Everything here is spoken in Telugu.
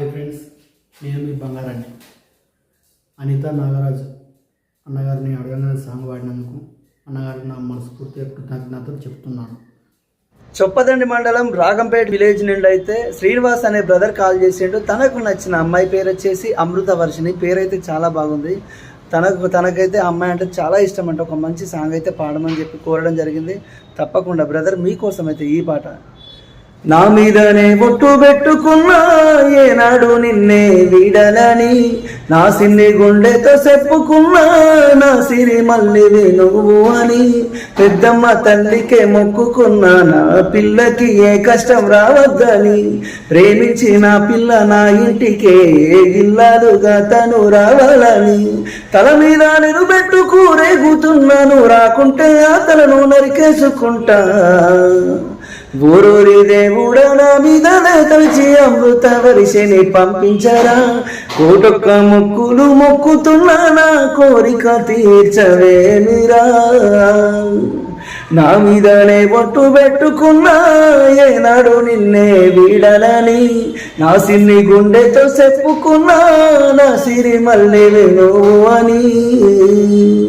హాయ్ ఫ్రెండ్స్ నేను మీ బంగారాన్ని. అనిత నాగరాజు. అన్నగారిని అడగగానే సాంగ్ పాడినందుకు అన్నగారికి నా మనస్ఫూర్తిగా కృతజ్ఞతలు చెప్తున్నాను. చొప్పదండి మండలం రాగంపేట విలేజ్ నుండి అయితే శ్రీనివాస్ అనే బ్రదర్ కాల్ చేసిండు. తనకు నచ్చిన అమ్మాయి పేరు వచ్చేసి అమృత వర్షిని పేరైతే చాలా బాగుంది. తనకు తనకైతే అమ్మాయి అంటే చాలా ఇష్టం అంట. ఒక మంచి సాంగ్ అయితే పాడమని చెప్పి కోరడం జరిగింది. తప్పకుండా బ్రదర్ మీకోసం అయితే ఈ పాట నా మీదనే ఒట్టు పెట్టుకున్నా ఏనాడు నిన్నే వీడలని. నా సిన్ని గుండెతో చెప్పుకున్నా నా సిరి మళ్ళీ నువ్వు అని. పెద్దమ్మ తల్లికే మొక్కుకున్నా నా పిల్లకి ఏ కష్టం రావద్దని. ప్రేమించి నా పిల్ల నా ఇంటికే ఇల్లాలుగా తను రావాలని. తల మీద నేను పెట్టుకు రేగుతున్నాను రాకుంటే ఆ తలను నరికేసుకుంటా. ఊరూరి దేవుడా నా మీద తలిచి అమృత వరిసెని పంపించరా. కోటొక్క మొక్కులు మొక్కుతున్నా నా కోరిక తీర్చవేమిరా. నా మీదనే బొట్టు పెట్టుకున్నా ఏనాడు నిన్నే వీడలని నా సిన్ని గుండెతో చెప్పుకున్నా నా సిరి మళ్ళీ నువ్వు అని